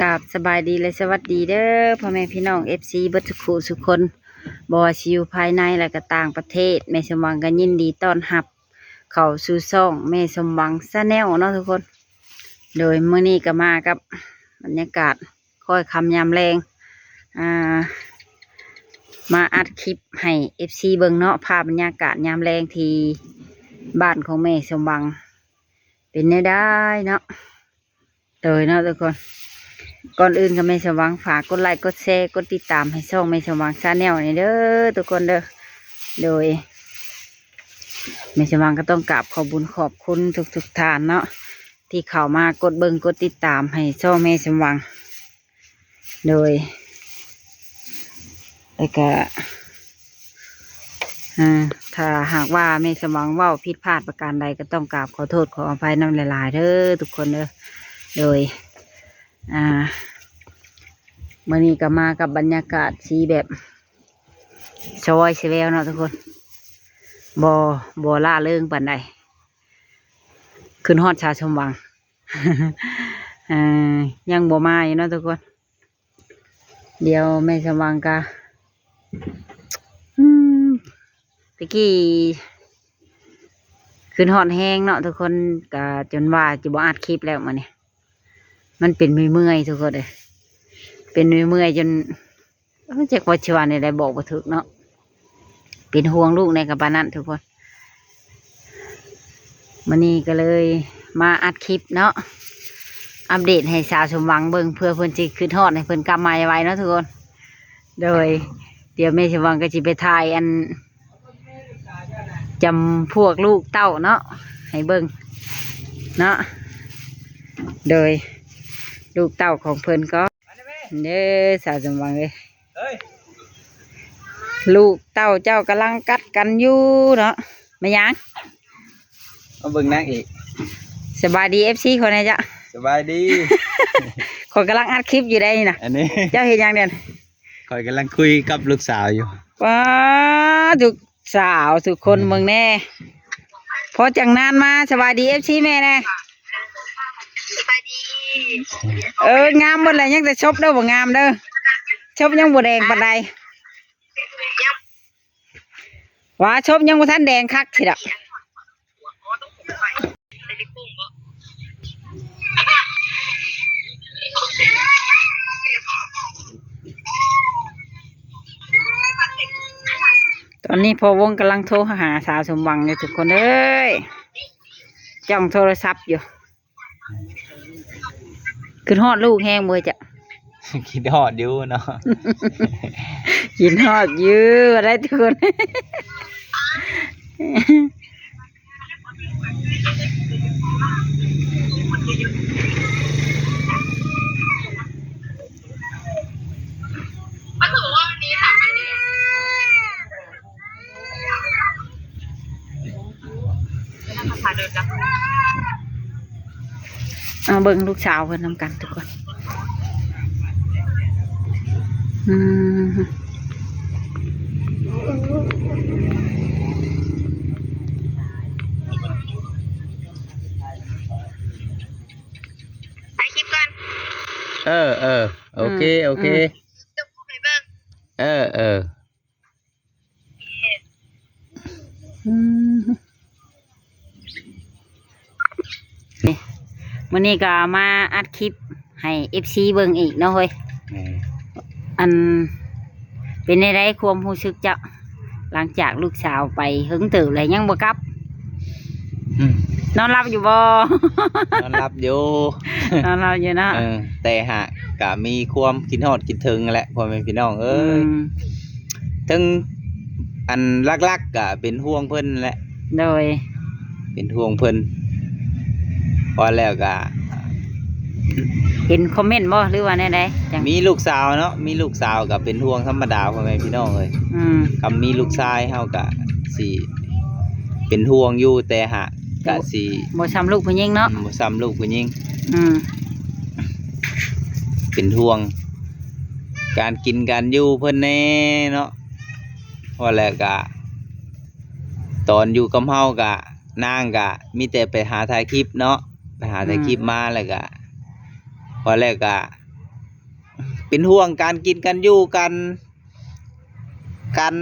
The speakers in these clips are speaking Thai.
กับสบายดีและสวัสดีเด้อพ่อแม่พี่น้องเอฟซีบัตุคูสุกคนบว่าชิวภายในและก็ต่างประเทศแม่สมหวังก็ยินดีต้อนรับ เข้าสู่ซ่องแม่สมหวังซาแนลเนาะทุกคน โดยเมื่อนี้ก็มากับบรรยากาศค่อยคำยามแรงอ่ามาอัดคลิปให้เอฟซีเบิ่งเนาะภาพบรรยากาศยามแรงที่บ้านของแม่สมหวัง เป็นได้เนาะเตยเนาะทุกคน ก่อนอื่นก็ไม่สว่างฝากกดไลค์กดแชร์กดติดตามให้ช่องไม่สว่างซาแนลนี่เด้อทุกคนเด้อโดยไม่สว่างก็ต้องกราบขอบุญขอบคุณทุกทุกๆท่านเนาะที่เข้ามากดเบิงกดติดตามให้ช่องแม่สว่างโดยแล้วก็ถ้าหากว่าแม่สว่างเว่าผิดพลาดประการใดก็ต้องกราบขอโทษขออภัยน้ำลายๆเด้อทุกคนเด้อโดย อ่ามื่อนี้ก็มากับบรรยากาศสีแบบชอยเสแววเนาะทุกคนบอบอล่าเริงปันใดขึ้นฮอดชาชมวังอ่ายังบ่มาอยู่เนาะทุกคน เดี๋ยวแม่ชมวังกะอืมตะกี้ขึ้นฮอดแห้งเนาะทุกคนกะจนว่าจะบ่อัดคลิปแล้วมาเนี่ย มันเป็นเมื่อยๆทุกคนเลยเป็นเมื่อยๆจนมันจะว่าชวานอะไรบอกบ่ถูกเนาะเป็นห่วงลูกในกับปานนั้นทุกคนมันนี้ก็เลยมาอัดคลิปเนาะอัปเดตให้สาวสมหวังเบิ่งเพื่อเพิ่นจิขึ้นทอดให้เพิ่นกำมาไว้เนาะทุกคน โดย เดี๋ยวแม่สมหวังก็จะไปถ่ายอันจำพวกลูกเต้าเนาะให้เบิ่งเนาะโดย ลูกเต่าของเพิ่นก็เด้อสาวสมหวังเลยเฮ้ยลูกเต่าเจ้ากำลังกัดกันอยู่เนาะไม่ยังมาเบิ่งนางอีกสบายดีเอฟซีคนไหนจ๊ะสบายดีคนกำลังอัดคลิปอยู่ได้นี่นะอันนี้เจ้าเห็นยังเด่นคอยกำลังคุยกับลูกสาวอยู่ว้าทุกสาวทุกคนเมืองแน่พอจังนานมาสบายดีเอฟซีแม่แน่ เอองามหมดเลยยังแต่ชบเด้อบ่งามเด้อชบยังบ่แดงปานใดว่าชบยังบ่ทันแดงคักสิดอกตอนนี้พอวงกำลังโทรหาสาวสมหวังเลยทุกคนเอ้ยจ้องโทรศัพท์อยู่ ขึ้นฮอดลูกแห้งมือจะคิดฮอดอยู่เนาะกินฮอดอยื้ออะไรทุกคน เอาเบิ่งลูกสาวเพิ่นนำกันทุกคนอืมถ่ายคลิปก่อนเออเออโอเค โอเค จะพูดให้เบิ่ง เออเอออืมนี่ มื้อนี้ก็มาอัดคลิปให้ FC เบิ่งอีกเนาะเฮ้ยอันเป็นในไรความรู้สึกเจ้าหลังจากลูกสาวไปหึงตื่นเลยยังบ่กลับอืมนอนรับอยู่บ่นอนรับอยู่นอนรับอยู่เนาะเออแต่หากกะมีความคิดฮอดคิดถึงแหละพ่อแม่พี่น้องเอ้ยมถึงอันลักๆกะเป็นห่วงเพิ่นแหละโดย เป็นห่วงเพิ่น พอแล้วกะเห็นคอมเมนต์บ่หรือว่าแน่ใดจังมีลูกสาวเนาะมีลูกสาวกับเป็นห่วงธรรมดาพ่อแม่พี่น้องเลยอืมคำมีลูกชายเฮากะสิเป็นห่วงอยู่แต่หากกะสิบ่ซ้ำลูกผู้หญิงเนาะบ่ซ้ำลูกผู้หญิงอืมเป็นห่วง การกินการอยู่เพิ่นแน่เนาะพอแล้วกะตอนอยู่กับเฮากะนางกะมีแต่ไปหาถ่ายคลิปเนาะไป หาถ่ายคลิปมาแล้วกะพอแล้วกะเป็นห่วงการกินกันอยู่กันกัน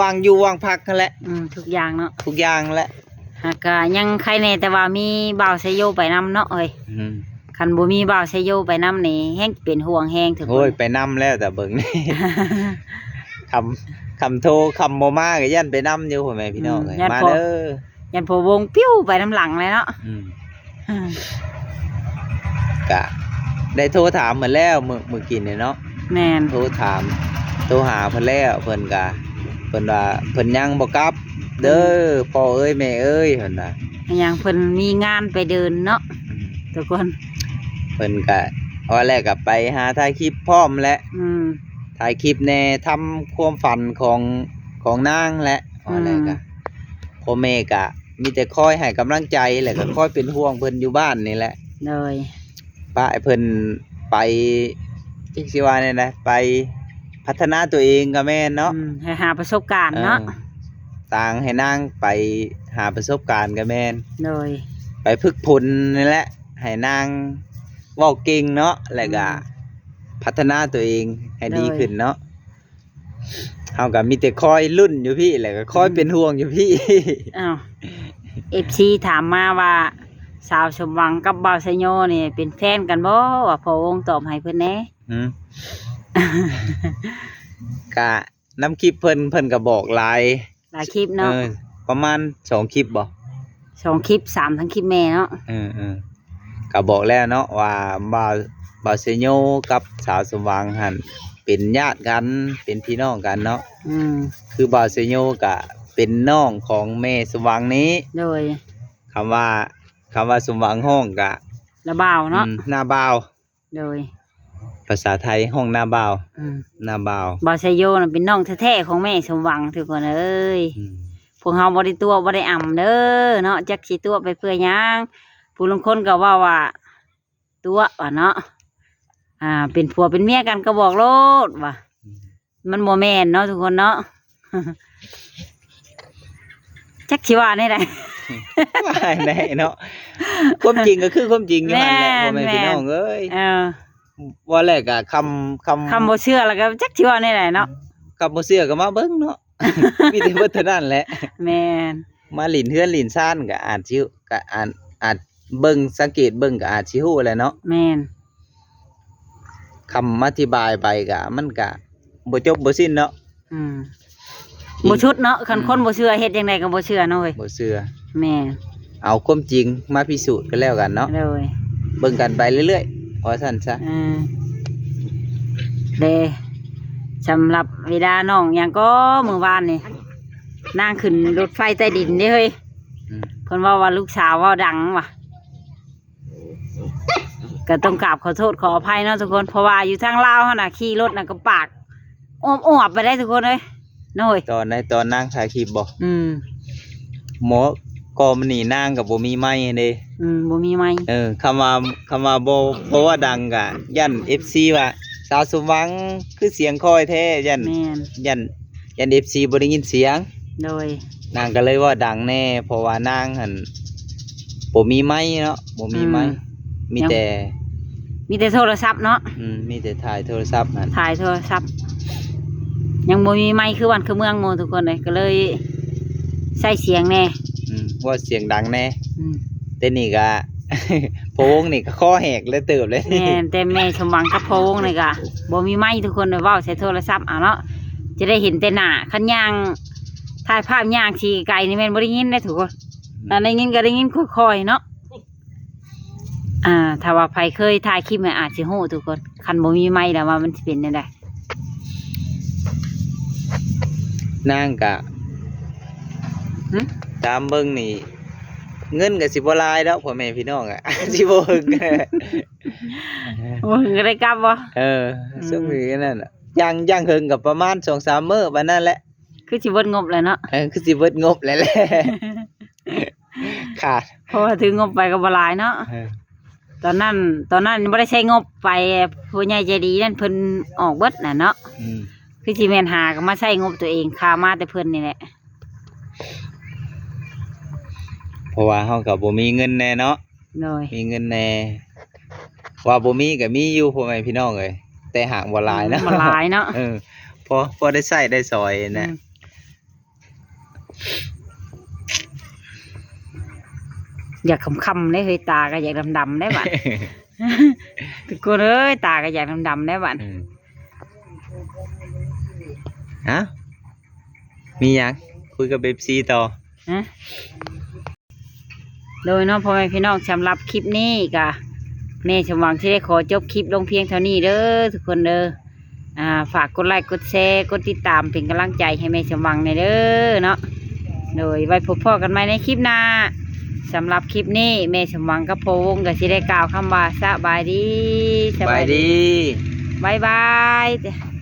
วางอยู่วางพักนั่นแหละอืมทุกอย่างเนาะทุกอย่างแหละหากก็ยังใครแน่แต่ว่ามีบ่าวไซโยไปนำเนาะเอ้ยอืมคันบ่มีบ่าวไซโยไปนำนี่แฮงเป็นห่วงแฮงถึงโอ้ยไปนํแล้วแต่เบิ่งนี่ คำคำโทรคำโมมาก็ยันไปนํอยู่พ่อแม่พี่น้องเอ้ยมาเด้อยันพอวงปิ้วไปน้ำหลังเลยเนาะ อืม กะได้โทรถามเหมือนแล้วมื้อมื้อกินเนี่ยเนาะแม่นโทรถามโทรหาเพิ่นแล้วเพิ่นก็เพิ่นว่าเพิ่นยังบ่กลับ เด้อพ่อเอ้ยแม่เอ้ยเพิ่นว่าอย่างเพิ่นมีงานไปเดินเนาะทุกคนเพิ่นก็ว่าแรกก็ไปหาถ่ายคลิปพร้อมและอืมถ่ายคลิปแน่ทำความฝันของของนางและว่าแรกก็พ่อแม่ก็ มีแต่คอยให้กำลังใจแหละก็คอยเป็นห่วงเพิ่นอยู่บ้านนี่แหละเลยป้าให้เพิ่นไปจักสิว่าเนี่ยนะไปพัฒนาตัวเองก็แม่นเนาะอืมให้หาประสบการณ์เนาะออต่างให้นางไปหาประสบการณ์ก็แม่นเลยไปฝึกพลนี่แหละ ให้นางเว้าเก่งเนาะแล้วก็พัฒนาตัวเองให้ดีขึ้นเนาะ เฮาก็มีแต่คอยรุ่นอยู่พี่แล้วก็คอยเป็นห่วงอยู่พี่ อ้าว FC ถามมาว่า สาวสมหวังกับบ่าวไซโยนี่เป็นแฟนกันบ่ว่าพอวงตอบให้เพิ่นแหน่ อืมกะน้ำคลิปเพิ่นเพิ่นก็บอกหลายหลายคลิปเอเนาะอประมาณสองคลิปบ่สองคลิปสามทั้งคลิปแม่เนาะเออเออก็บอกแล้วเนาะว่าบ่าวบ่าวเซโยกับสาวสมหวังหัน เป็นญาติกันเป็นพี่น้องกันเนาะอืมคือบ่าวเซโยก็เป็นน้องของแม่สมหวังนี้โดยคำว่าคำว่าสมหวังห้องกะระบ่าวเนาะอืมหน้าบ่าว โดยภาษาไทยห้องหน้าบ่าวอืมหน้าบ่าวบ่าวไซโยน่ะเป็นน้องแท้ๆของแม่สมหวังทุกคนเอ้ย อืมพวกเฮาบ่ได้ตัวบ่ได้อ่ำเด้อเนาะจักสิตัวไปเพื่อหยังผู้ลางคนก็ว่าว่าตัวว่าเนาะ อ่า เป็นผัวเป็นเมียกันก็บอกโลดว่ามันบ่แม่นเนาะทุกคนเนาะจักสิว่าได้ไดว่าแน่เนาะความจริงก็คือความจริงอยู่หั่นแหละพ่อแม่แม่นพี่น้องเอ้ยเออว่าแรกอะคำคำคำบ่เชื่อแล้วก็จักสิว่าได้ไดเนาะคำบ่เชื่อก็มาเบิ่งเนาะมีแต่เบิดเท่านั้นแหละแม่นมาหลินเฮือนหลินซ่านก็อาจสิก็อาจอาจเบิ่งสังเกตเบิ่งก็อาจสิฮู้แหละเนาะแม่น คำอธิบายไปก็มันก็บ่จบบ่สิ้นเนาะอืมบ่ชุดเนาะคันคนบ่เชื่อเฮ็ดจังไดก็บ่เชื่อเนาะเว้ยบ่เชื่อแม่นเอาความจริงมาพิสูจน์กันแล้วกันเนาะเลยเบิ่งกันไปเรื่อยๆว่าซั่นซะอืมเดสำหรับเวลาน้องหยังก็มื้อวานนี่นั่งขึ้นรถไฟใต้ดินเด้เฮ้ยอืมเพิ่นว่าว่าลูกสาวเว่าดังว่ะ ก็ต้องกราบขอโทษขออภัยเนาะทุกคนเพราะว่าอยู่ทางลาวหั่นน่ะขี่รถน่ะก็ปากอ้วมอ้วบไปได้ทุกคนเอ้ยน้อยตอนในตอนนั่งถ่ายคลิปบ่อืมหมอก็มันนี่นางก็บ่มีไม้เด้อืมบ่มีไม้เออคำว่าคำว่าบ่เพราะว่าดังกะ ยัน FC ว่าสาวสมหวังคือเสียงคอยแท้ยันแม่นยันยัน FC บ่ได้ยินเสียง โดย นางก็เลยว่าดังแน่ เพราะว่านางหั่นบ่มีไม้เนาะบ่มีไม้มี แต่ มีแต่โทรศัพท์เนาะอืมมีแต่ถ่ายโทรศัพท์นั่นถ่ายโทรศัพท์ ยังบ่มีไม้คือวันคือเมืองโมทุกคนเลยก็เลยใส่เสียงแน่อืมว่าเสียงดังแน่อืมแต่นี่ก็ โพวงนี่ก็คอแหกเลยเติบเลยแม่นแต่แม่สมหวังกับพอวงเลยก็บ่มีไม้ทุกคนเลยเว้าใส่โทรศัพท์เอาเนาะจะได้เห็นแต่หน้าคันย่างถ่ายภาพย่างสีไก่นี่แม่นบ่ได้ยินได้ทุกคนแต่ได้ยินก็ได้ยินค่อยๆเนาะ อ่า ถ้าว่าใครเคยถ่ายคลิปมันอาจสิฮู้ทุกคน คันบ่มีไม้แล้วว่ามันสิเป็นจังไดนางกะหึตามเบิ่งนี่ เงินก็สิบ่หลายดอกพ่อแม่พี่น้องอะ สิบ่หึงโอ้ยก็ได้กลับบ่ เอออืมช่วงนี้นั่นน่ะย่างย่างหึงกับประมาณ2-3มื้อบัดนั้นแหละคือสิเบิดงบแล้วเนาะ เออคือสิเบิดงบแล้วแหละ ขาด เพราะว่าถืองบไปก็บ่หลายเนาะ เออ ตอนนั้นตอนนั้นไม่ได้ใช้งบไปผู้ใหญ่ใจดีนั่นเพิ่นออกเบิดน่ะเนาะอืมคือสิแม่นหาก็มาใช้งบตัวเองค่ามาแต่เพิ่นนี่แหละเพราะว่าเฮาก็บ่มีเงินแน่เนาะโดยมีเงินแน่ว่าบ่มีก็มีอยู่พ่อแม่พี่น้องเอ้ยแต่หางบ่หลายนะมันหลายเนาะเออพอพอได้ใส่ได้ซอยนะ อืม อยากคำๆได้เฮ้ยตาก็อยากดำๆได้บัดทุกคนเอ้ยตาก็อยากดำๆได้บัดอืมฮะมีหยังคุยกับเบบซีต่อฮะโดยเน้องพ่อแม่พี่น้องสำหรับคลิปนี้ก็แม่สมหวังที่ได้ขอจบคลิปลงเพียงเท่านี้เด้อทุกคนเด้ออ่าฝากกดไลค์กดแชร์กดติดตามเป็นกำลังใจให้แม่สมหวังในอยเด้อเนาะโดยไว้พบพ่อกันใหม่ในคลิปหน้า สำหรับคลิปนี้แม่สมหวังกับโพวงก็สิได้กล่าวคำว่าสบายดีบายดีบายบาย